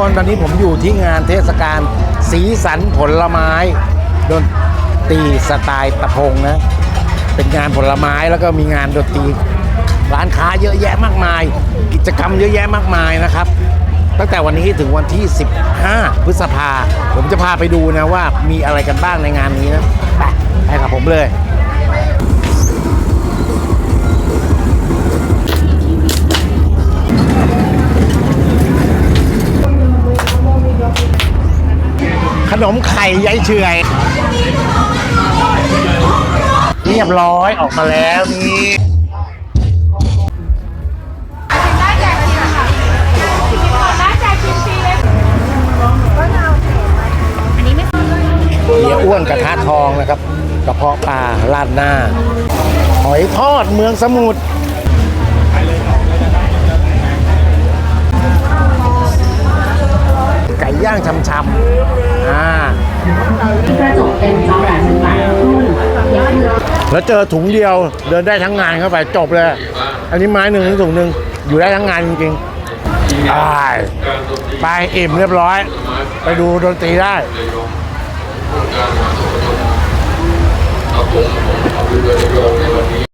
คนตอนนี้ผมอยู่ที่งานเทศกาลสีสันผลไม้ดนตรีสไตล์ตะพงนะ เป็นงานผลไม้แล้วก็มีงานดนตรีร้านค้าเยอะแยะมากมาย กิจกรรมเยอะแยะมากมายนะครับ ตั้งแต่วันนี้ถึงวันที่ 15 พฤษภาผมจะพาไปดูนะว่ามีอะไรกันบ้างในงานนี้นะไปไปกับผมเลย ขนมไข่ยายเฉอยเรียบร้อยออกมาแล้วนี่เฮียอ้วนกระทะทองนะครับ กระเพาะปลาราดหน้า หอยทอดเมืองสมุทรางชำๆอ่ากระจกเต็มจอแบบหนึ่งบาทรุ่นยอดแล้วเจอถุงเดียวเดินได้ทั้งงานเข้าไปจบเลย อันนี้ไม้หนึ่งถึงถุงหนึ่งอยู่ได้ทั้งงานจริงๆไปไปอิ่มเรียบร้อย ไปดูดนตรีได้